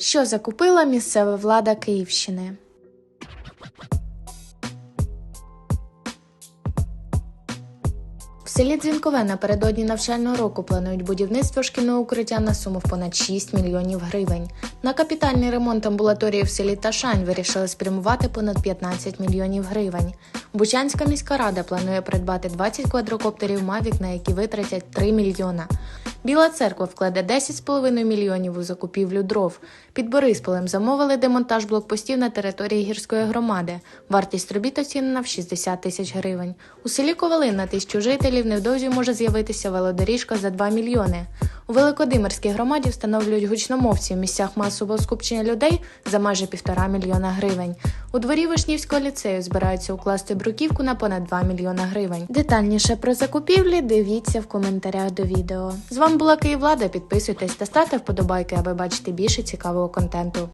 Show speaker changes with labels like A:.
A: Що закупила місцева влада Київщини? В селі Дзвінкове напередодні навчального року планують будівництво шкільного укриття на суму в понад 6 мільйонів гривень. На капітальний ремонт амбулаторії в селі Ташань вирішили спрямувати понад 15 мільйонів гривень. Бучанська міська рада планує придбати 20 квадрокоптерів Mavic, на які витратять 3 мільйона. Біла церква вкладе 10,5 мільйонів у закупівлю дров. Під Борисполем замовили демонтаж блокпостів на території гірської громади. Вартість робіт оцінена в 60 тисяч гривень. У селі Ковалин на тисячу жителів невдовзі може з'явитися велодоріжка за 2 мільйони. У Великодимирській громаді встановлюють гучномовці в місцях масового скупчення людей за майже півтора мільйона гривень. У дворі Вишнівського ліцею збираються укласти бруківку на понад 2 мільйона гривень. Детальніше про закупівлі дивіться в коментарях до відео. З вами була Київлада. Підписуйтесь та ставте вподобайки, аби бачити більше цікавого контенту.